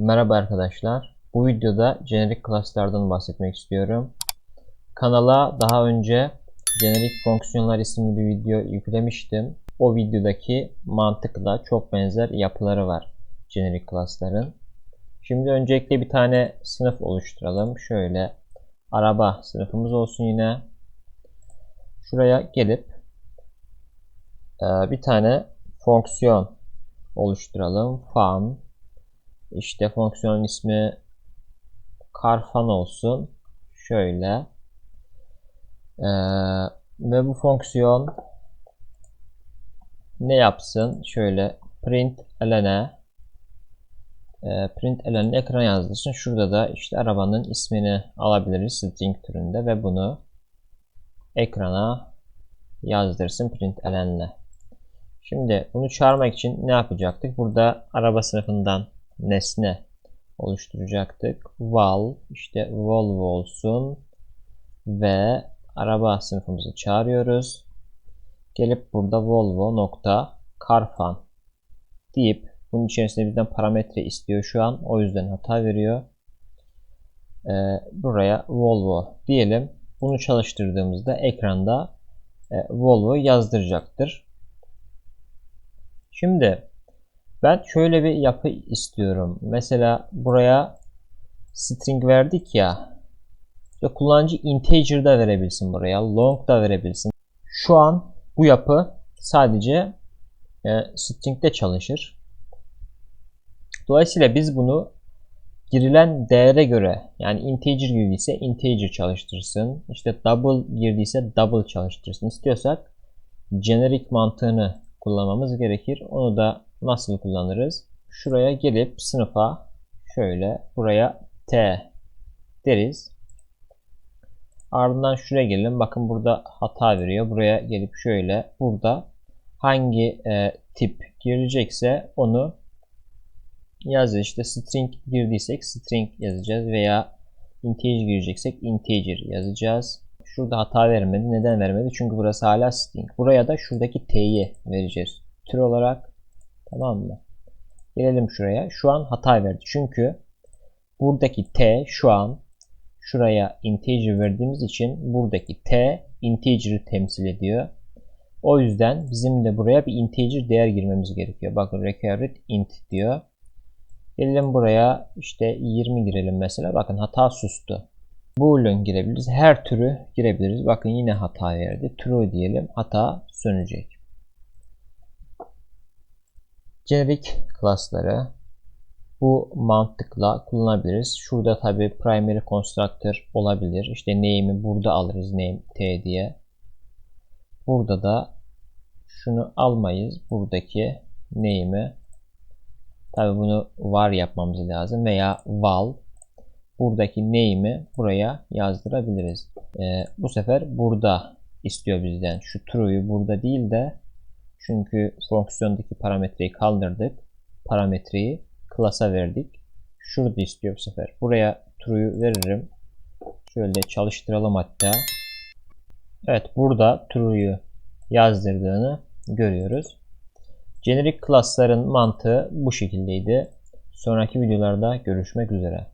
Merhaba arkadaşlar. Bu videoda generic class'lardan bahsetmek istiyorum. Kanala daha önce generic fonksiyonlar isimli bir video yüklemiştim. O videodaki mantıkla çok benzer yapıları var generic class'ların. Şimdi öncelikle bir tane sınıf oluşturalım. Şöyle araba sınıfımız olsun yine. Şuraya gelip e, bir tane fonksiyon oluşturalım. Fun işte fonksiyonun ismi karfan olsun. Şöyle. Ee, ve bu fonksiyon ne yapsın? Şöyle print elene e, print elene ekrana yazdırsın. Şurada da işte arabanın ismini alabiliriz string türünde ve bunu ekrana yazdırsın print elenle. Şimdi bunu çağırmak için ne yapacaktık? Burada araba sınıfından nesne oluşturacaktık. Val işte Volvo olsun ve araba sınıfımızı çağırıyoruz. Gelip burada Volvo nokta Karfan deyip bunun içerisinde bizden parametre istiyor şu an. O yüzden hata veriyor. Ee, buraya Volvo diyelim. Bunu çalıştırdığımızda ekranda e, Volvo yazdıracaktır. Şimdi ben şöyle bir yapı istiyorum. Mesela buraya string verdik ya. Ya kullanıcı integer da verebilsin buraya. Long da verebilsin. Şu an bu yapı sadece e, string'de çalışır. Dolayısıyla biz bunu girilen değere göre yani integer girdiyse integer çalıştırsın. İşte double girdiyse double çalıştırsın. İstiyorsak generic mantığını kullanmamız gerekir. Onu da nasıl kullanırız? Şuraya gelip sınıfa şöyle buraya T deriz. Ardından şuraya gelelim. Bakın burada hata veriyor. Buraya gelip şöyle burada hangi e, tip girecekse onu yazacağız. İşte string girdiysek string yazacağız veya integer gireceksek integer yazacağız. Şurada hata vermedi. Neden vermedi? Çünkü burası hala string. Buraya da şuradaki t'yi vereceğiz. Tür olarak Tamam mı? Gelelim şuraya. Şu an hata verdi. Çünkü buradaki t şu an şuraya integer verdiğimiz için buradaki t integer'ı temsil ediyor. O yüzden bizim de buraya bir integer değer girmemiz gerekiyor. Bakın required int diyor. Gelelim buraya işte 20 girelim mesela. Bakın hata sustu. Boolean girebiliriz. Her türü girebiliriz. Bakın yine hata verdi. True diyelim. Hata sönecek. Generic class'ları bu mantıkla kullanabiliriz. Şurada tabi primary constructor olabilir. İşte name'i burada alırız name t diye. Burada da şunu almayız. Buradaki name'i tabi bunu var yapmamız lazım veya val buradaki name'i buraya yazdırabiliriz. Ee, bu sefer burada istiyor bizden. Şu true'yu burada değil de çünkü fonksiyondaki parametreyi kaldırdık. Parametreyi class'a verdik. Şurada istiyor bu sefer. Buraya true'yu veririm. Şöyle çalıştıralım hatta. Evet burada true'yu yazdırdığını görüyoruz. Generic class'ların mantığı bu şekildeydi. Sonraki videolarda görüşmek üzere.